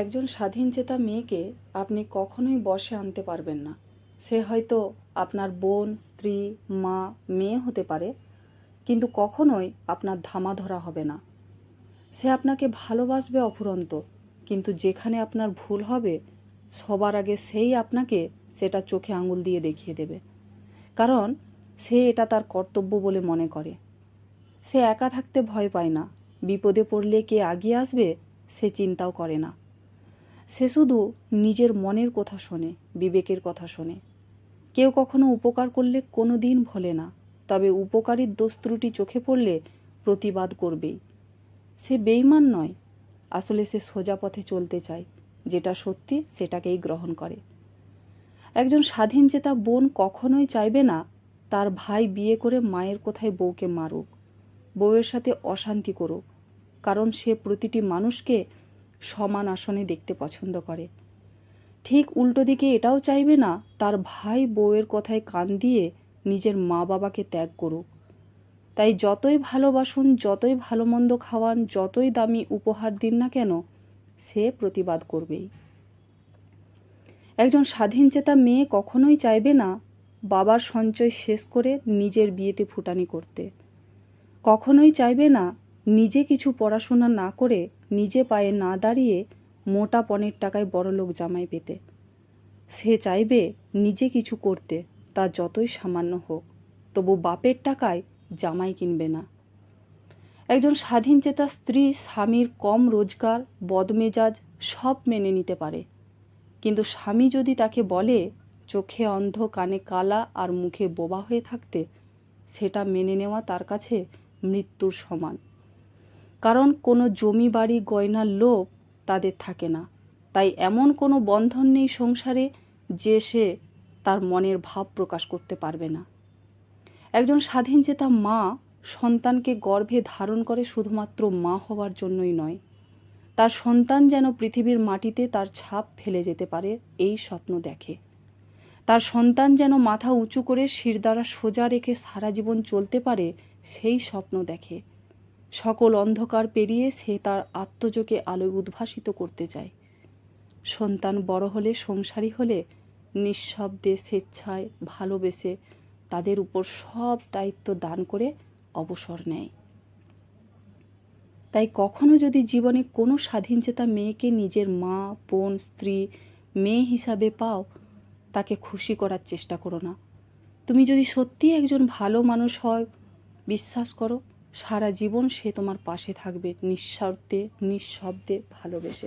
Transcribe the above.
একজন স্বাধীনচেতা মেয়েকে আপনি কখনোই বশে আনতে পারবেন না। সে হয়তো আপনার বোন, স্ত্রী, মা, মেয়ে হতে পারে, কিন্তু কখনোই আপনার ধামা ধরা হবে না। সে আপনাকে ভালোবাসবে অফুরন্ত, কিন্তু যেখানে আপনার ভুল হবে, সবার আগে সেই আপনাকে সেটা চোখে আঙুল দিয়ে দেখিয়ে দেবে। কারণ সে এটা তার কর্তব্য বলে মনে করে। সে একা থাকতে ভয় পায় না, বিপদে পড়লে কে আগিয়ে আসবে, সে চিন্তাও করে না। সে শুধু নিজের মনের কথা শোনে, বিবেকের কথা শোনে। কেউ কখনো উপকার করলে কোনো দিন ভোলে না, তবে উপকারীর দোষ ত্রুটি চোখে পড়লে প্রতিবাদ করবেই। সে বেইমান নয়, আসলে সে সোজা পথে চলতে চায়, যেটা সত্যি সেটাকেই গ্রহণ করে। একজন স্বাধীনচেতা বোন কখনোই চাইবে না, তার ভাই বিয়ে করে মায়ের কোথায় বউকে মারুক, বউয়ের সাথে অশান্তি করুক, কারণ সে প্রতিটি মানুষকে সমান আসনে দেখতে পছন্দ করে। ঠিক উল্টো দিকে এটাও চাইবে না, তার ভাই বউয়ের কথায় কান দিয়ে নিজের মা বাবাকে ত্যাগ করুক। তাই যতই ভালোবাসুন যতই ভালো মন্দ খাওয়ান, যতই দামি উপহার দিন না কেন, সে প্রতিবাদ করবেই। একজন স্বাধীনচেতা মেয়ে কখনোই চাইবে না বাবার সঞ্চয় শেষ করে নিজের বিয়েতে ফুটানি করতে। কখনোই চাইবে না নিজে কিছু পড়াশোনা না করে নিজে পায়ে না দাঁড়িয়ে মোটা পণের টাকায় বড়লোক জামাই পেতে। সে চাইবে নিজে কিছু করতে, তা যতই সামান্য হোক, তবু বাপের টাকায় জামাই কিনবে না। একজন স্বাধীনচেতা স্ত্রী স্বামীর কম রোজগার, বদমেজাজ সব মেনে নিতে পারে। কিন্তু স্বামী যদি তাকে বলে, চোখে অন্ধ, কানে কালা আর মুখে বোবা হয়ে থাকতে, সেটা মেনে নেওয়া তার কাছে মৃত্যুর সমান। কারণ কোনো জমি বাড়ি গয়নার লোভ তাদের থাকে না। তাই এমন কোনো বন্ধন নেই সংসারে যে সে তার মনের ভাব প্রকাশ করতে পারবে না। একজন স্বাধীনচেতা মা সন্তানকে গর্ভে ধারণ করে শুধুমাত্র মা হওয়ার জন্যই নয়, তার সন্তান যেন পৃথিবীর মাটিতে তার ছাপ ফেলে যেতে পারে এই স্বপ্ন দেখে। তার সন্তান যেন মাথা উঁচু করে শিরদাঁড়া সোজা রেখে সারা জীবন চলতে পারে সেই স্বপ্ন দেখে। সকল অন্ধকার পেরিয়ে সে তার আত্মযোগে আলোয় উদ্ভাসিত করতে চায়। সন্তান বড় হলে, সংসারী হলে নিঃশব্দে স্বেচ্ছায় ভালোবেসে তাদের উপর সব দায়িত্ব দান করে অবসর নেয়। তাই কখনো যদি জীবনে কোনো স্বাধীনচেতা মেয়েকে নিজের মা, বোন, স্ত্রী, মেয়ে হিসাবে পাও, তাকে খুশি করার চেষ্টা করো না। তুমি যদি সত্যিই একজন ভালো মানুষ হয়, বিশ্বাস করো সারা জীবন সে তোমার পাশে থাকবে নিঃস্বার্থে নিঃশব্দে ভালোবেসে।